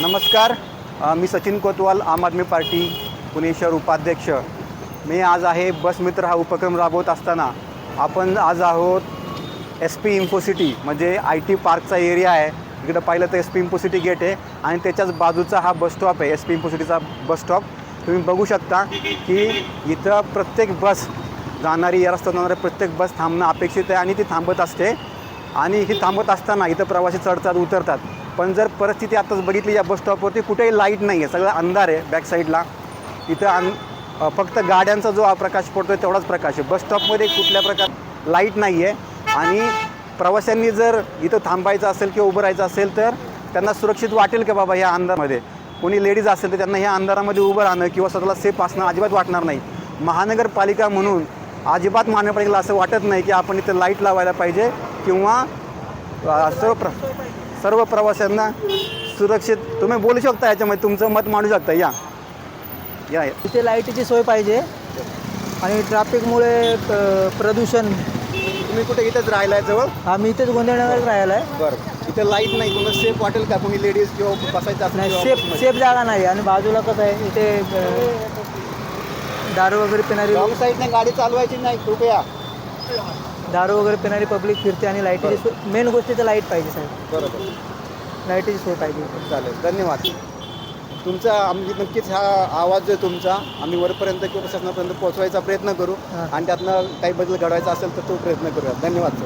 नमस्कार. मी सचिन कोतवाल आम आदमी पार्टी पुणे शहर उपाध्यक्ष. मी आज आहे बस मित्र हा उपक्रम राबवत असताना आपण आज आहोत एस पी इन्फोसिटी म्हणजे आय टी पार्कचा एरिया आहे. इकडं पाहिलं तर एस पी इन्फोसिटी गेट आहे आणि त्याच्याच बाजूचा हा बस स्टॉप आहे. एस पी इन्फोसिटीचा बस स्टॉप तुम्ही बघू शकता की इथं प्रत्येक बस जाणारी या रस्त्यात जाणारी प्रत्येक बस थांबणं अपेक्षित आहे आणि ती थांबत असते. आणि ही थांबत असताना इथं प्रवासी चढतात उतरतात. पण जर परिस्थिती आत्ताच बघितली या बस स्टॉपवरती कुठेही लाइट नाही आहे सगळं अंधार आहे बॅक साईडला इथं अन फक्त गाड्यांचा जो प्रकाश पडतो आहे तेवढाच प्रकाश आहे. बस स्टॉपमध्ये कुठल्या प्रकार लाइट नाही आहे आणि प्रवाशांनी जर इथं थांबायचं असेल किंवा उभं राहायचं असेल तर त्यांना सुरक्षित वाटेल का बाबा ह्या अंधारामध्ये? कोणी लेडीज असेल तर त्यांना ह्या अंधारामध्ये उभं राहणं किंवा स्वतःला सेफ असणं अजिबात वाटणार नाही. महानगरपालिका म्हणून अजिबात महानगरपालिकेला असं वाटत नाही की आपण इथं लाइट लावायला पाहिजे किंवा असं सर्व प्र सर्व प्रवाशांना सुरक्षित तुम्ही बोलू शकता याच्यामध्ये तुमचं मत मांडू शकता या. या. इथे लाईटीची सोय पाहिजे आणि ट्रॅफिकमुळे प्रदूषण. तुम्ही कुठे इथंच राहिलाय जवळ? आम्ही इथेच गोंधळनगरात राहिला आहे बरं. इथं लाइट नाही तुम्हाला सेफ वाटेल का कोणी लेडीज किंवा बसायचं नाही सेफ? सेफ जागा नाही आणि बाजूला कसं आहे इथे दारू वगैरे पिणारी साईडने गाडी चालवायची नाही कृपया. दारू वगैरे पिणारी पब्लिक फिरते आणि लाईटीची सोय मेन गोष्ट इथे लाइट पाहिजे साहेब. बरोबर. लाईटीची सोय पाहिजे. चालेल. धन्यवाद. तुमचा आम्ही नक्कीच हा आवाज जो आहे तुमचा आम्ही वरपर्यंत किंवा प्रशासनापर्यंत पोहोचवायचा प्रयत्न करू हां. आणि त्यातनं काही बदल घडवायचा असेल तर तो प्रयत्न करूया. धन्यवाद सर.